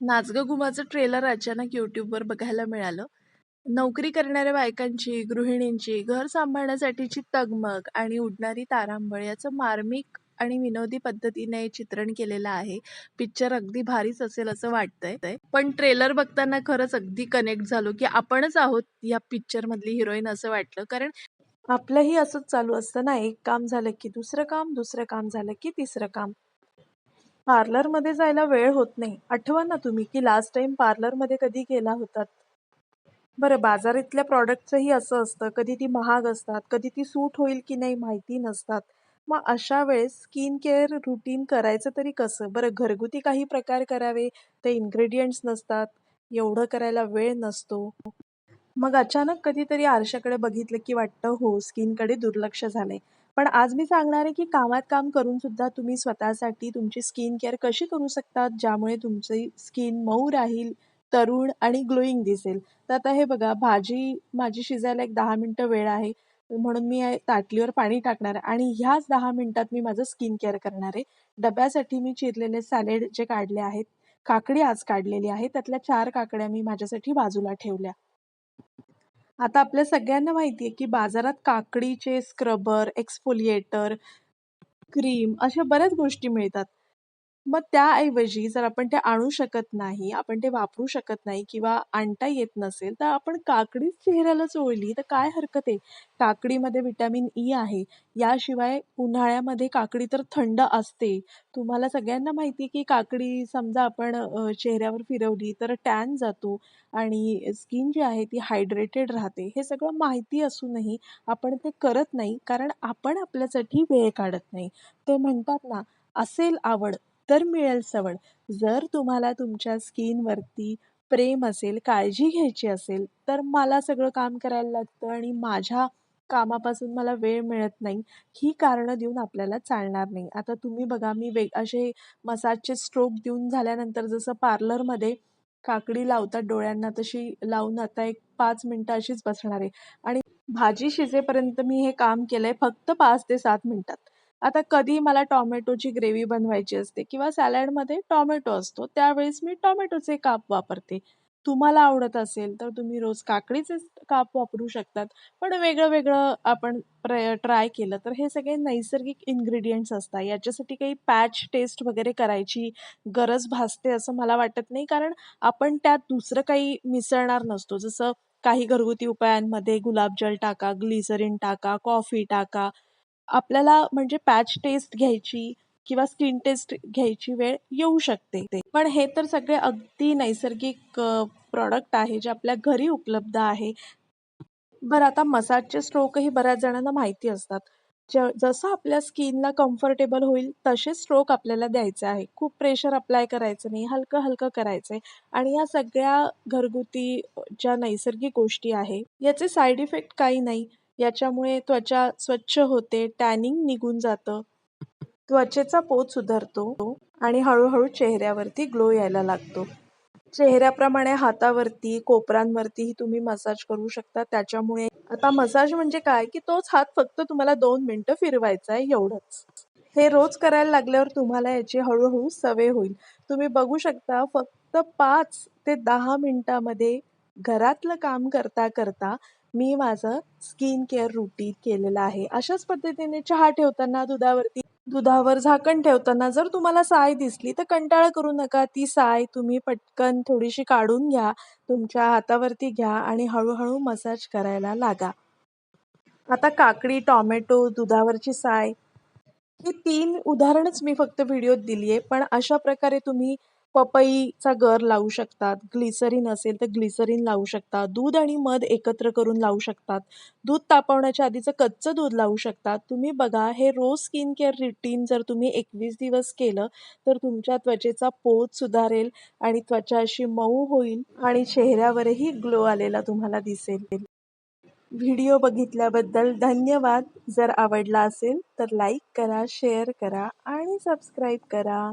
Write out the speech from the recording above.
नाच ग घुमाचं ट्रेलर अचानक यूट्यूबवर बघायला मिळालं. नोकरी करणाऱ्या बायकांची, गृहिणींची, घर सांभाळण्यासाठीची तगमग आणि उडणारी तारांबळ याचं मार्मिक आणि विनोदी पद्धतीने चित्रण केलेलं आहे. पिक्चर अगदी भारीच असेल असं वाटतंय. पण ट्रेलर बघताना खरंच अगदी कनेक्ट झालो, की आपणच आहोत या पिक्चरमधली हिरोईन असं वाटलं. कारण आपलंही असंच चालू असतं ना, एक काम झालं की दुसरं काम, दुसरं काम झालं की तिसरं काम. पार्लरमध्ये जायला वेळ होत नाही. आठवा ना तुम्ही की लास्ट टाइम पार्लरमध्ये कधी गेला होतात? बरं बाजारातल्या प्रॉडक्टचंही असं असतं. कधी ती महाग असतात, कधी ती सूट होईल की नाही माहिती नसतात. मग अशा वेळेस स्किन केअर रुटीन करायचं तरी कसं? बरं घरगुती काही प्रकार करावे, ते इन्ग्रेडियंट्स नसतात, एवढं करायला वेळ नसतो. मग अचानक कधीतरी आरशाकडे बघितलं की वाटतं हो स्किनकडे दुर्लक्ष झालंय. पण आज मी सांगणार आहे की कामात काम करून सुद्धा तुम्ही स्वतःसाठी तुमची स्किन केअर कशी करू शकतात, ज्यामुळे तुमची स्किन मऊ राहील, तरुण आणि ग्लोईंग दिसेल. तर आता हे बघा भाजी माझी शिजायला एक दहा मिनिटं वेळ आहे. म्हणून मी ताटलीवर पाणी टाकणार आहे आणि ह्याच दहा मिनिटात मी माझं स्किन केअर करणार आहे. डब्यासाठी मी चिरलेले सॅलेड जे काढले आहेत, काकडी आज काढलेली आहे. त्यातल्या चार काकड्या मी माझ्यासाठी बाजूला ठेवल्या. आता आपल्या सगळ्यांना माहिती आहे, की बाजारात काकडीचे स्क्रबर, एक्सफोलिएटर, क्रीम अशा बऱ्याच गोष्टी मिळतात. मग त्याऐवजी जर आपण ते आणू शकत नाही, आपण ते वापरू शकत नाही किंवा आणता येत नसेल, तर आपण काकडीच चेहऱ्याला चोळली तर काय हरकत आहे? काकडीमध्ये व्हिटॅमिन ई e आहे. याशिवाय उन्हाळ्यामध्ये काकडी तर थंड असते. तुम्हाला सगळ्यांना माहिती आहे, की काकडी समजा आपण चेहऱ्यावर फिरवली तर टॅन जातो आणि स्किन जी आहे ती हायड्रेटेड राहते. हे सगळं माहिती असूनही आपण ते करत नाही, कारण आपण आपल्यासाठी वेळ काढत नाही. ते म्हणतात ना, असेल आवड तर मिळेल सवड. जर तुम्हाला तुमच्या स्किनवरती प्रेम असेल, काळजी घ्यायची असेल, तर मला सगळं काम करायला लागतं आणि माझ्या कामापासून मला वेळ मिळत नाही, ही कारणं देऊन आपल्याला चालणार नाही. आता तुम्ही बघा मी वेग असे मसाजचे स्ट्रोक देऊन झाल्यानंतर जसं पार्लरमध्ये काकडी लावतात डोळ्यांना, तशी लावून आता एक पाच मिनटं अशीच बसणार आहे आणि भाजी शिजेपर्यंत मी हे काम केलंय फक्त पाच ते सात मिनटात आता कधी मला टोमॅटोची ग्रेव्ही बनवायची असते किंवा सॅलडमध्ये टोमॅटो असतो, त्यावेळेस मी टोमॅटोचे काप वापरते. तुम्हाला आवडत असेल तर तुम्ही रोज काकडीचे काप वापरू शकतात. पण वेगळं-वेगळं आपण प्रय ट्राय केलं तर हे सगळे नैसर्गिक इन्ग्रेडियंट्स असतात. याच्यासाठी काही पॅच टेस्ट वगैरे करायची गरज भासते असं मला वाटत नाही. कारण आपण त्यात दुसरं काही मिसळणार नसतो. जसं काही घरगुती उपायांमध्ये गुलाबजल टाका, ग्लिसरीन टाका, कॉफी टाका. आपल्याला म्हणजे पॅच टेस्ट घ्यायची किंवा स्किन टेस्ट घ्यायची वेळ येऊ शकते. पण हे तर सगळे अगदी नैसर्गिक प्रॉडक्ट आहे जे आपल्या घरी उपलब्ध आहे. बरं आता मसाजचे स्ट्रोकही बऱ्याच जणांना माहिती असतात. ज जसं आपल्या स्किनला कम्फर्टेबल होईल तसे स्ट्रोक आपल्याला द्यायचे आहे. खूप प्रेशर अप्लाय करायचं नाही, हलकं-हलकं करायचं आहे आणि या सगळ्या घरगुती ज्या नैसर्गिक गोष्टी आहे, याचे साईड इफेक्ट काही नाही. याच्यामुळे त्वचा स्वच्छ होते, टॅनिंग निघून जातं, त्वचेचा पोत सुधारतो आणि हळूहळू चेहऱ्यावरती ग्लो यायला लागतो. चेहऱ्याप्रमाणे हातावरती, कोपरांवरतीही तुम्ही मसाज करू शकता. त्याच्यामुळे आता मसाज म्हणजे काय, की तोच हात फक्त तुम्हाला दोन मिनिटं फिरवायचा आहे एवढंच. हे रोज करायला लागल्यावर तुम्हाला याची हळूहळू सवय होईल. तुम्ही बघू शकता फक्त पाच ते दहा मिनिटांमध्ये घरातलं काम करता-करता मी माझं स्किन केअर रुटीन केलेलं आहे. अशाच पद्धतीने चहा ठेवताना दुधावरती दुधावर झाकण ठेवताना जर तुम्हाला साय दिसली तर कंटाळा करू नका. ती साय तुम्ही पटकन थोडीशी काढून घ्या, तुमच्या हातावरती घ्या आणि हळूहळू मसाज करायला लागा. आता काकडी, टोमॅटो, दुधावरची साय ही तीन उदाहरणच मी फक्त व्हिडिओत दिली आहे. पण अशा प्रकारे तुम्ही पपईचा गर लावू शकतात. ग्लिसरीन असेल तर ग्लिसरीन लावू शकता. दूध आणि मध एकत्र करून लावू शकतात. दूध तापवण्याच्या आधीचं कच्चं दूध लावू शकतात. तुम्ही बघा हे रोज स्किन केअर रुटीन जर तुम्ही 21 दिवस केलं तर तुमच्या त्वचेचा पोत सुधारेल आणि त्वचा अशी मऊ होईल आणि चेहऱ्यावरही ग्लो आलेला तुम्हाला दिसेल. व्हिडिओ बघितल्याबद्दल धन्यवाद. जर आवडला असेल तर लाईक करा, शेअर करा आणि सबस्क्राईब करा.